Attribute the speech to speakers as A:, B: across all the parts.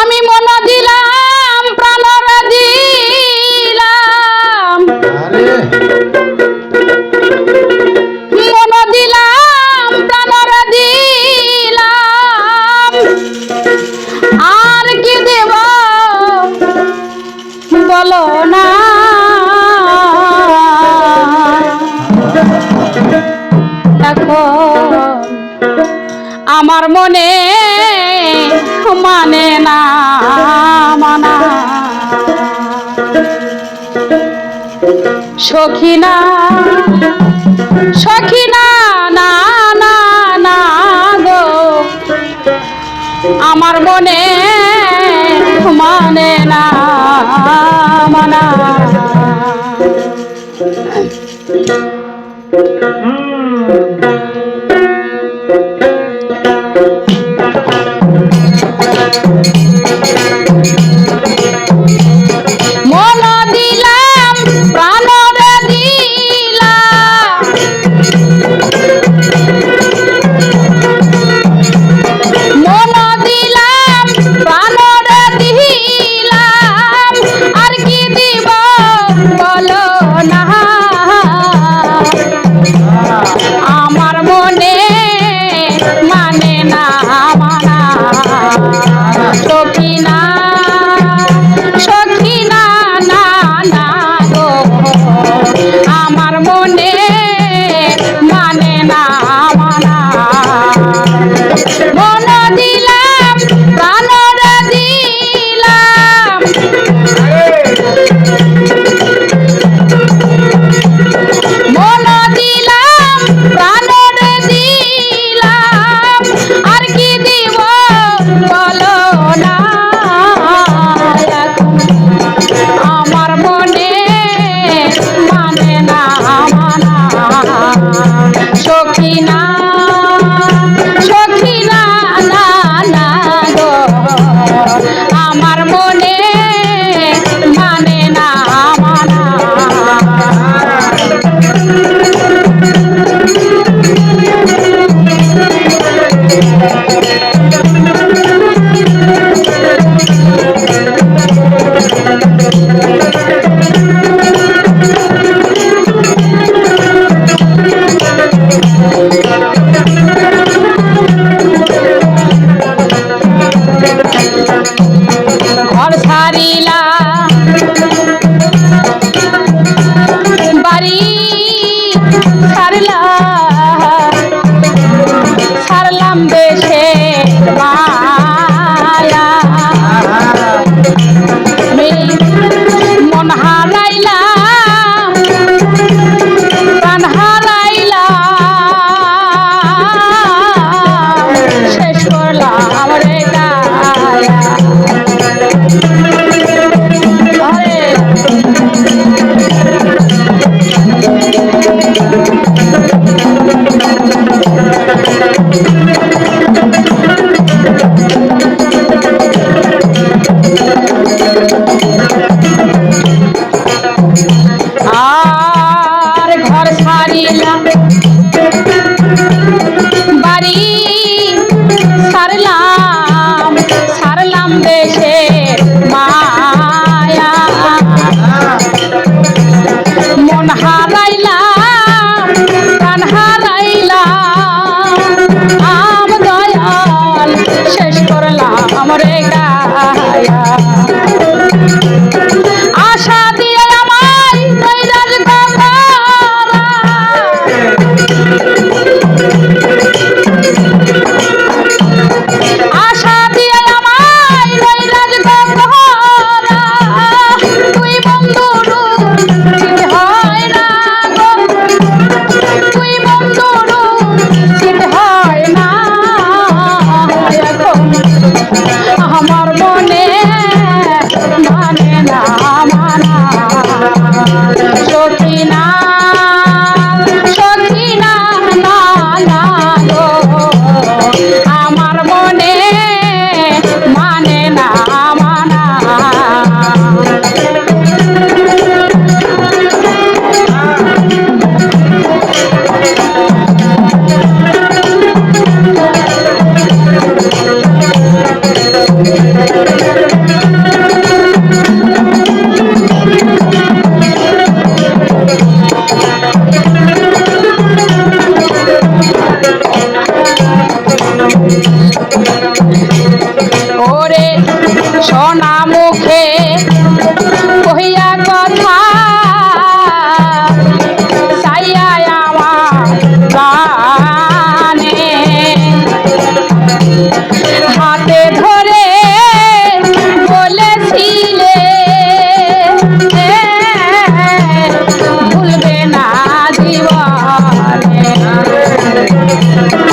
A: আমি মনাদি সখিনা সখিনা না না না গো। আমার মনে মানে না মানা। শেষ করলাম। করবে না Gracias.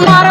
A: আমার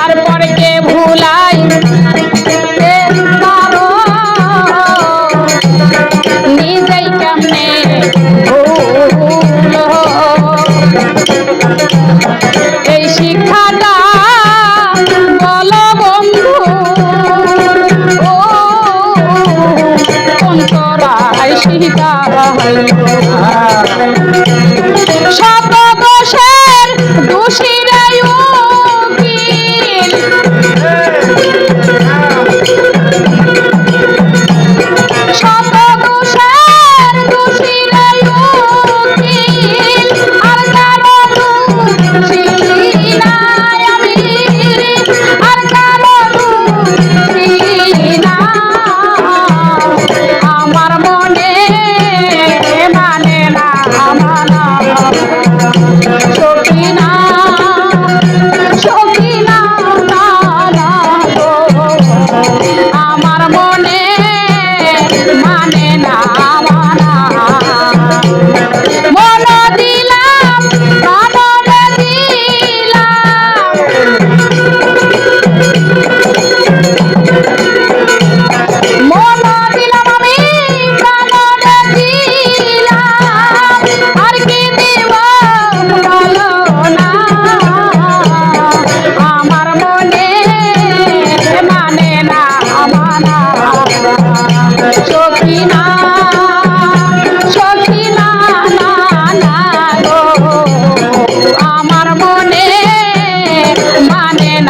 A: আর পরকে ভুলাই? गिटारा है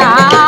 A: না